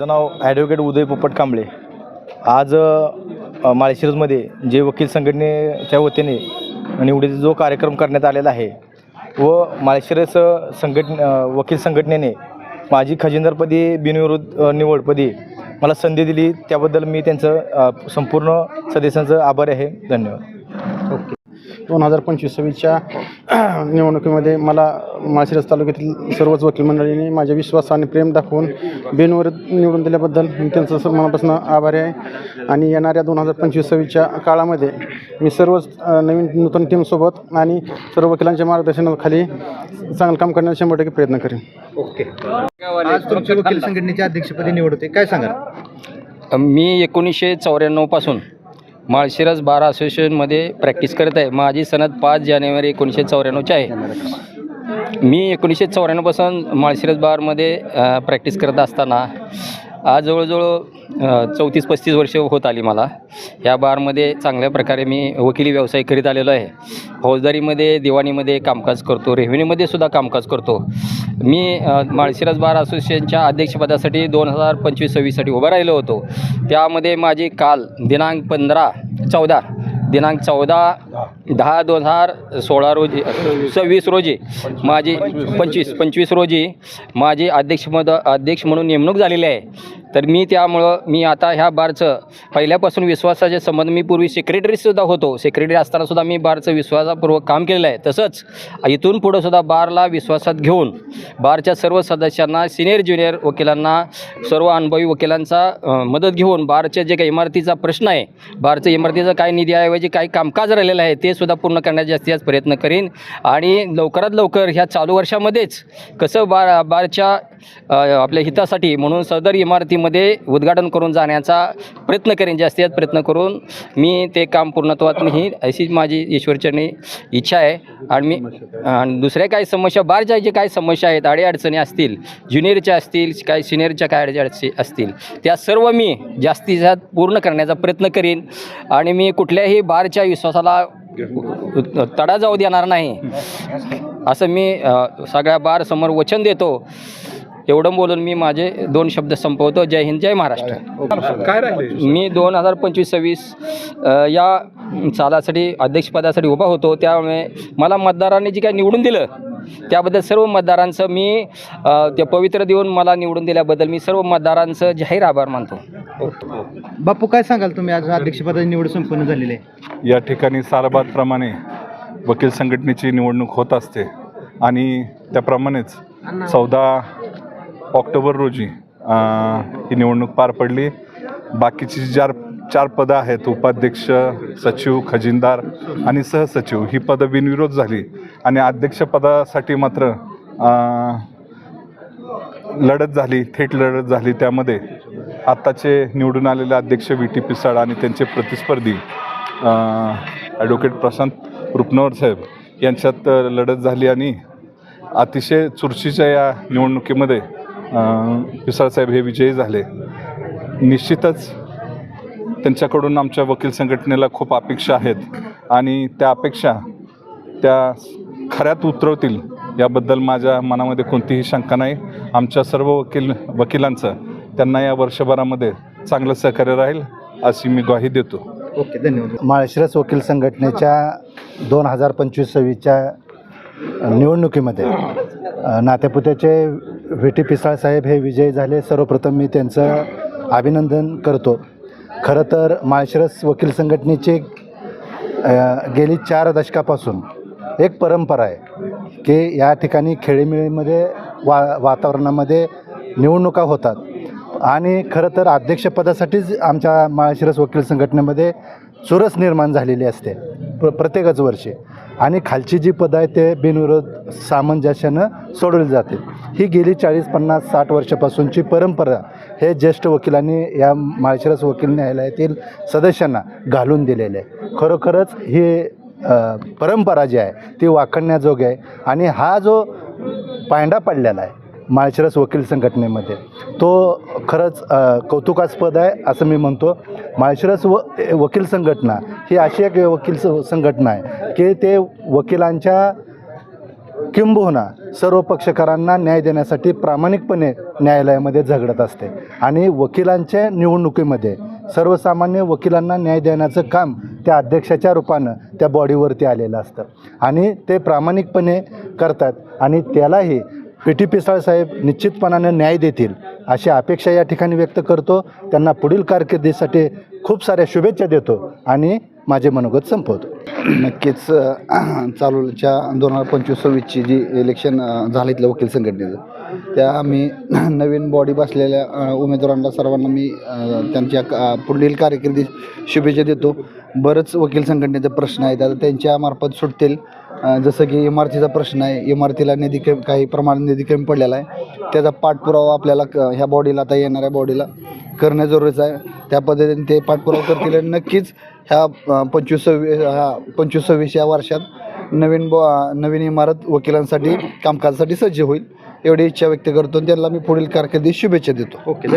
माझं नाव ॲडव्होकेट उदय पोपट कांबळे. आज माळशिरजमध्ये माळशिरसमध्ये जे वकील संघटनेच्या वतीने निवडीचा जो कार्यक्रम करण्यात आलेला आहे व माळशिरस संघटन वकील संघटनेने माझी खजिनदारपदी बिनविरोध निवडपदी मला संधी दिली. त्याबद्दल मी त्यांचं संपूर्ण सदस्यांचं आभारी आहे. धन्यवाद. ओके. दोन हजार पंचवीस सव्वीसच्या निवडणुकीमध्ये मला माळशिरस तालुक्यातील सर्वच वकील मंडळींनी माझ्या विश्वास आणि प्रेम दाखवून बिनविरोध निवडून दिल्याबद्दल मी त्यांचं स- मनापासून आभारी आहे. आणि येणाऱ्या दोन हजार पंचवीस सव्वीसच्या काळामध्ये मी सर्वच नवीन नूतन टीमसोबत आणि सर्व वकिलांच्या मार्गदर्शनाखाली चांगलं काम करण्याचा शंभर टक्के प्रयत्न करेन. ओके. आज तुमची वकील संघटनेच्या अध्यक्षपदी निवड होते. काय सांगाल? मी एकोणीसशे चौऱ्याण्णवपासून माळशिरस बार असोसिएशनमध्ये प्रॅक्टिस करत आहे. माझी सनद पाच जानेवारी एकोणीसशे चौऱ्याण्णवची आहे. मी एकोणीसशे चौऱ्याण्णवपासून माळशिरस बारमध्ये प्रॅक्टिस करत असताना आज जवळजवळ चौतीस पस्तीस वर्ष होत आली मला. या बारमध्ये चांगल्या प्रकारे मी वकिली व्यवसाय करीत आलेलो आहे. फौजदारीमध्ये दिवाणीमध्ये कामकाज करतो रेव्हेन्यूमध्ये सुद्धा कामकाज करतो. मी माळशिरस बार असोसिएशनच्या अध्यक्षपदासाठी दोन हजार पंचवीस सव्वीससाठी उभा राहिलो होतो. त्यामध्ये माझी काल दिनांक पंधरा चौदा दिनांक चौदा दहा दोन हजार सोळा रोजी सव्वीस रोजी माझी पंचवीस पंचवीस रोजी माझी अध्यक्षपद अध्यक्ष म्हणून नेमणूक झालेली आहे. तर मी त्यामुळं मी आता ह्या बारचं पहिल्यापासून विश्वासाचे संबंध मी पूर्वी सेक्रेटरीसुद्धा होतो. सेक्रेटरी असतानासुद्धा मी बारचं विश्वासापूर्वक काम केलेलं आहे. तसंच इथून पुढंसुद्धा बारला विश्वासात घेऊन बारच्या सर्व सदस्यांना सिनियर ज्युनियर वकिलांना सर्व अनुभवी वकिलांचा मदत घेऊन बारच्या जे काही इमारतीचा प्रश्न आहे बारच्या इमारतीचं काय निधीऐवजी काही कामकाज राहिलेलं आहे ते सुद्धा पूर्ण करण्याचा जास्तीत जास्त प्रयत्न करीन. आणि लवकरात लवकर ह्या चालू वर्षामध्येच कसं बार बारच्या आपल्या हितासाठी म्हणून सदर इमारतीमध्ये उद्घाटन करून जाण्याचा प्रयत्न करेन जास्तीत प्रयत्न करून. मी ते काम पूर्णत्वात ही अशी माझी ईश्वरचरणी इच्छा आहे. आणि मी आणि दुसऱ्या काही समस्या बारच्या जे काही समस्या आहेत अडीअडचणी असतील ज्युनियरच्या असतील काही सिनियरच्या काय अडीअडचणी असतील त्या सर्व मी जास्तीत जास्त पूर्ण करण्याचा प्रयत्न करीन. आणि मी कुठल्याही बारच्या विश्वासाला तडा जाऊ देणार नाही. असं मी सगळ्या बार समोर वचन देतो. एवढं बोलून मी माझे दोन शब्द संपवतो. जय हिंद जय महाराष्ट्र. काय राहिले मी दोन हजार पंचवीस सव्वीस या सालासाठी अध्यक्षपदासाठी उभा होतो. त्यामुळे मला मतदारांनी जे काय निवडून दिलं त्याबद्दल सर्व मतदारांचं मी ते पवित्र देऊन मला निवडून दिल्याबद्दल मी सर्व मतदारांचं जाहीर आभार मानतो. बापू काय सांगाल तुम्ही? आज अध्यक्षपदाची निवड संपन्न झालेली आहे. या ठिकाणी सालाबादप्रमाणे वकील संघटनेची निवडणूक होत असते. आणि त्याप्रमाणेच चौदा ऑक्टोबर रोजी ही निवडणूक पार पडली. बाकीची जी चार चार पदं आहेत उपाध्यक्ष सचिव खजिनदार आणि सहसचिव ही पदं बिनविरोध झाली. आणि अध्यक्षपदासाठी मात्र लढत झाली थेट लढत झाली. त्यामध्ये आत्ताचे निवडून आलेले अध्यक्ष व्ही टी पिसाळ आणि त्यांचे प्रतिस्पर्धी ॲडव्होकेट प्रशांत रुपनवर साहेब यांच्यात लढत झाली आणि अतिशय चुरशीच्या या निवडणुकीमध्ये अ, पिसाळ साहेब हे विजयी झाले. निश्चितच त्यांच्याकडून आमच्या वकील संघटनेला खूप अपेक्षा आहेत आणि त्या अपेक्षा त्या खऱ्यात उतरवतील याबद्दल माझ्या मनामध्ये कोणतीही शंका नाही. आमच्या सर्व वकील वकिलांचं त्यांना या वर्षभरामध्ये चांगलं सहकार्य राहील अशी मी ग्वाही देतो. ओके धन्यवाद. माळशिरस वकील संघटनेच्या दोन हजार पंचवीस सव्वीसच्या निवडणुकीमध्ये नातेपुत्याचे टी पिसाळ साहेब हे विजयी झाले. सर्वप्रथम मी त्यांचं अभिनंदन करतो. खरं तर माळशिरस वकील संघटनेची गेली चार दशकापासून एक परंपरा आहे की या ठिकाणी खेळीमेळीमध्ये वा वातावरणामध्ये निवडणुका होतात. आणि खरं तर अध्यक्षपदासाठीच आमच्या माळशिरस वकील संघटनेमध्ये चुरस निर्माण झालेली असते. प्र प्रत्येकच वर्षी. आणि खालची जी पदं आहेत ते बिनविरोध सामंजस्यानं सोडवली जाते. ही गेली चाळीस पन्नास साठ वर्षापासूनची परंपरा हे ज्येष्ठ वकिलांनी या माळशिरस वकील न्यायालयातील सदस्यांना घालून दिलेले आहे. खरोखरच ही परंपरा जी आहे ती वाखणण्याजोगी आहे आणि हा जो पायंडा पडलेला आहे माळशिरस वकील संघटनेमध्ये. तो खरंच कौतुकास्पद आहे असं मी म्हणतो. माळशिरस व वकील संघटना ही अशी एक वकील संघटना आहे की ते वकिलांच्या किंबहुना सर्व पक्षकारांना न्याय देण्यासाठी प्रामाणिकपणे न्यायालयामध्ये झगडत असते आणि वकिलांच्या निवडणुकीमध्ये सर्वसामान्य वकिलांना न्याय देण्याचं काम त्या अध्यक्षाच्या रूपानं त्या बॉडीवरती आलेलं असतं. आणि ते प्रामाणिकपणे करतात आणि त्यालाही पी टी पिसाळसाहेब निश्चितपणाने निश्चितपणानं न्याय देतील अशी अपेक्षा या ठिकाणी व्यक्त करतो. त्यांना पुढील कारकिर्दीसाठी खूप साऱ्या शुभेच्छा देतो आणि माझे मनोगत संपवतो. नक्कीच चालूच्या दोन हजार पंचवीस सव्वीसची जी इलेक्शन झालं इथलं वकील संघटनेचं त्या आम्ही नवीन बॉडी बसलेल्या उमेदवारांना सर्वांना मी त्यांच्या का- पुढील कारकिर्दी शुभेच्छा देतो. बरंच वकील संघटनेचे प्रश्न आहेत. आता त्यांच्या मार्फत सुटतील. जसं की इमारतीचा प्रश्न आहे. इमारतीला निधी कमी काही प्रमाणात निधी कमी पडलेला आहे. त्याचा पाठपुरावा आपल्याला क ह्या बॉडीला आता येणाऱ्या बॉडीला करणं जरुरीचं आहे. त्या पद्धतीने ते पाठपुरावा करतील आणि नक्कीच ह्या पंचवीस सव्वीस ह्या पंचवीस सव्वीस या वर्षात नवीन बॉ नवीन इमारत वकिलांसाठी कामकाजासाठी सज्ज होईल. एवढी इच्छा व्यक्त करतो आणि त्यांना मी पुढील कारकिर्दीत शुभेच्छा देतो. ओके